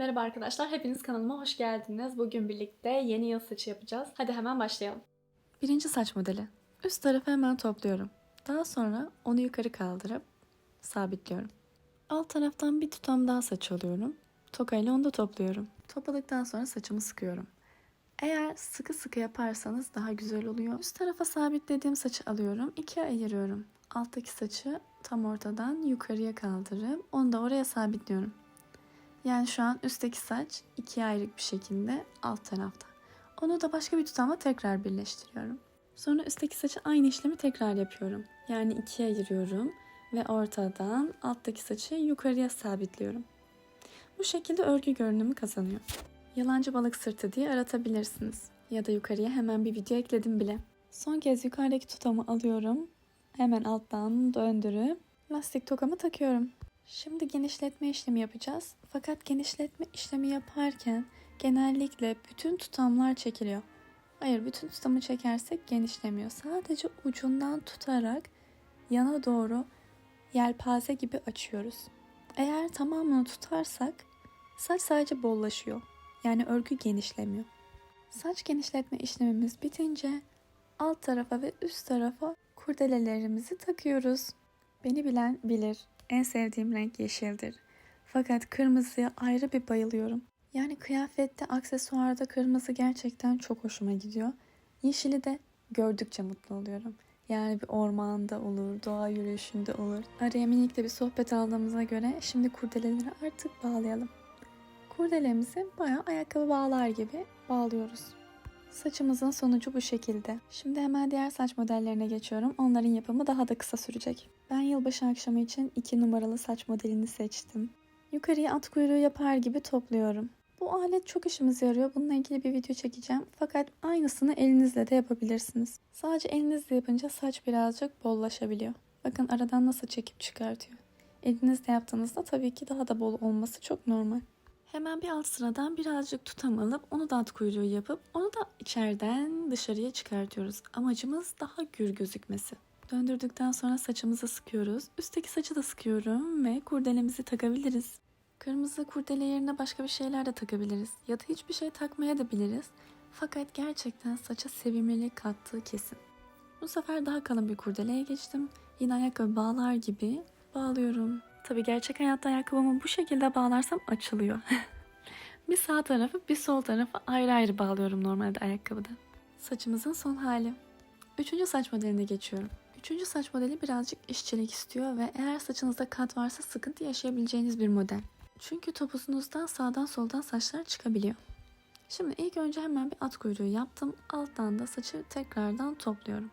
Merhaba arkadaşlar, hepiniz kanalıma hoş geldiniz. Bugün birlikte yeni yıl saçı yapacağız. Hadi hemen başlayalım. Birinci saç modeli. Üst tarafı hemen topluyorum. Daha sonra onu yukarı kaldırıp sabitliyorum. Alt taraftan bir tutam daha saç alıyorum. Tokayla onu da topluyorum. Topladıktan sonra saçımı sıkıyorum. Eğer sıkı sıkı yaparsanız daha güzel oluyor. Üst tarafa sabitlediğim saçı alıyorum. ikiye ayırıyorum. Alttaki saçı tam ortadan yukarıya kaldırıp onu da oraya sabitliyorum. Yani şu an üstteki saç ikiye ayrık bir şekilde alt tarafta. Onu da başka bir tutamla tekrar birleştiriyorum. Sonra üstteki saçı aynı işlemi tekrar yapıyorum. Yani ikiye ayırıyorum ve ortadan alttaki saçı yukarıya sabitliyorum. Bu şekilde örgü görünümü kazanıyor. Yalancı balık sırtı diye aratabilirsiniz. Ya da yukarıya hemen bir video ekledim bile. Son kez yukarıdaki tutamı alıyorum. Hemen alttan döndürüp lastik tokamı takıyorum. Şimdi genişletme işlemi yapacağız. Fakat genişletme işlemi yaparken genellikle bütün tutamlar çekiliyor. Hayır bütün tutamı çekersek genişlemiyor. Sadece ucundan tutarak yana doğru yelpaze gibi açıyoruz. Eğer tamamını tutarsak saç sadece bollaşıyor. Yani örgü genişlemiyor. Saç genişletme işlemimiz bitince alt tarafa ve üst tarafa kurdelelerimizi takıyoruz. Beni bilen bilir. En sevdiğim renk yeşildir. Fakat kırmızıya ayrı bir bayılıyorum. Yani kıyafette, aksesuarda kırmızı gerçekten çok hoşuma gidiyor. Yeşili de gördükçe mutlu oluyorum. Yani bir ormanda olur, doğa yürüyüşünde olur. Araya minik bir sohbet aldığımıza göre şimdi kurdeleleri artık bağlayalım. Kurdelemizi bayağı ayakkabı bağlar gibi bağlıyoruz. Saçımızın sonucu bu şekilde. Şimdi hemen diğer saç modellerine geçiyorum. Onların yapımı daha da kısa sürecek. Ben yılbaşı akşamı için 2 numaralı saç modelini seçtim. Yukarıya at kuyruğu yapar gibi topluyorum. Bu alet çok işimize yarıyor. Bununla ilgili bir video çekeceğim. Fakat aynısını elinizle de yapabilirsiniz. Sadece elinizle yapınca saç birazcık bollaşabiliyor. Bakın aradan nasıl çekip çıkartıyor. Elinizle yaptığınızda tabii ki daha da bol olması çok normal. Hemen bir alt sıradan birazcık tutam alıp onu da at kuyruğu yapıp onu da içeriden dışarıya çıkartıyoruz. Amacımız daha gür gözükmesi. Döndürdükten sonra saçımızı sıkıyoruz. Üstteki saçı da sıkıyorum ve kurdelemizi takabiliriz. Kırmızı kurdele yerine başka bir şeyler de takabiliriz. Ya da hiçbir şey takmaya da biliriz. Fakat gerçekten saça sevimlilik kattığı kesin. Bu sefer daha kalın bir kurdeleye geçtim. Yine ayakkabı bağlar gibi bağlıyorum. Tabii gerçek hayatta ayakkabımı bu şekilde bağlarsam açılıyor. bir sağ tarafı bir sol tarafı ayrı ayrı bağlıyorum normalde ayakkabıda. Saçımızın son hali. Üçüncü saç modeline geçiyorum. Üçüncü saç modeli birazcık işçilik istiyor ve eğer saçınızda kat varsa sıkıntı yaşayabileceğiniz bir model. Çünkü topuzunuzdan sağdan soldan saçlar çıkabiliyor. Şimdi ilk önce hemen bir at kuyruğu yaptım. Alttan da saçı tekrardan topluyorum.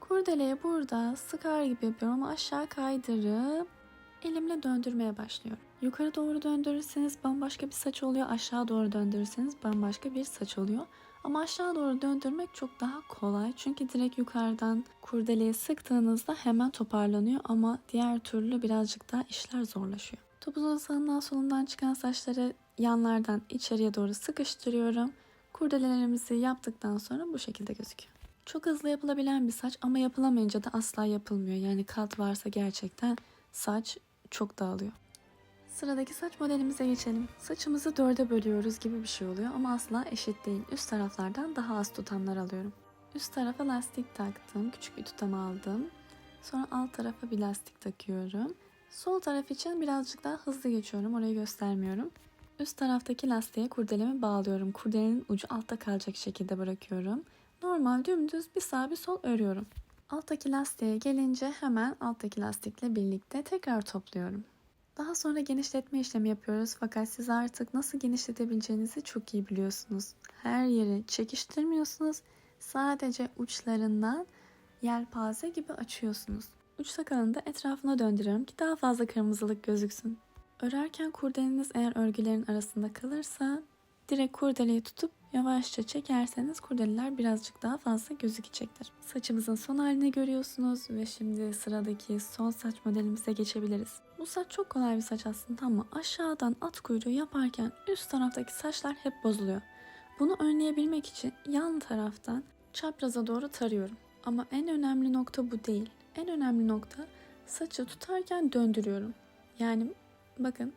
Kurdeleyi burada sıkar gibi yapıyorum ama aşağı kaydırıp elimle döndürmeye başlıyorum. Yukarı doğru döndürürseniz bambaşka bir saç oluyor. Aşağı doğru döndürürseniz bambaşka bir saç oluyor. Ama aşağı doğru döndürmek çok daha kolay. Çünkü direkt yukarıdan kurdeleyi sıktığınızda hemen toparlanıyor ama diğer türlü birazcık daha işler zorlaşıyor. Topuzun sağından solundan çıkan saçları yanlardan içeriye doğru sıkıştırıyorum. Kurdelelerimizi yaptıktan sonra bu şekilde gözüküyor. Çok hızlı yapılabilen bir saç ama yapılamayınca da asla yapılmıyor. Yani kat varsa gerçekten saç çok dağılıyor. Sıradaki saç modelimize geçelim. Saçımızı dörde bölüyoruz gibi bir şey oluyor ama asla eşit değil. Üst taraflardan daha az tutamlar alıyorum. Üst tarafa lastik taktım. Küçük bir tutam aldım. Sonra alt tarafa bir lastik takıyorum. Sol taraf için birazcık daha hızlı geçiyorum. Orayı göstermiyorum. Üst taraftaki lastiğe kurdelemi bağlıyorum. Kurdelenin ucu altta kalacak şekilde bırakıyorum. Normal dümdüz bir sağ bir sol örüyorum. Alttaki lastiğe gelince hemen alttaki lastikle birlikte tekrar topluyorum. Daha sonra genişletme işlemi yapıyoruz fakat siz artık nasıl genişletebileceğinizi çok iyi biliyorsunuz. Her yeri çekiştirmiyorsunuz. Sadece uçlarından yelpaze gibi açıyorsunuz. Uç sakalını da etrafına döndürüyorum ki daha fazla kırmızılık gözüksün. Örerken kurdeleniz eğer örgülerin arasında kalırsa direkt kurdeleyi tutup yavaşça çekerseniz kurdeleler birazcık daha fazla gözükecektir. Saçımızın son halini görüyorsunuz ve şimdi sıradaki son saç modelimize geçebiliriz. Bu saç çok kolay bir saç aslında ama aşağıdan at kuyruğu yaparken üst taraftaki saçlar hep bozuluyor. Bunu önleyebilmek için yan taraftan çapraza doğru tarıyorum. Ama en önemli nokta bu değil. En önemli nokta saçı tutarken döndürüyorum. Yani bakın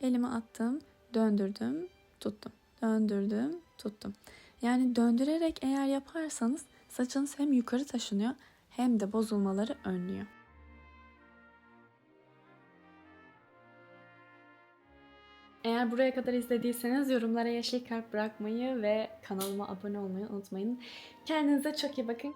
elime attım, Döndürdüm, tuttum. Döndürdüm, tuttum. Yani döndürerek eğer yaparsanız saçınız hem yukarı taşınıyor hem de bozulmaları önlüyor. Eğer buraya kadar izlediyseniz yorumlara yeşil kalp bırakmayı ve kanalıma abone olmayı unutmayın. Kendinize çok iyi bakın.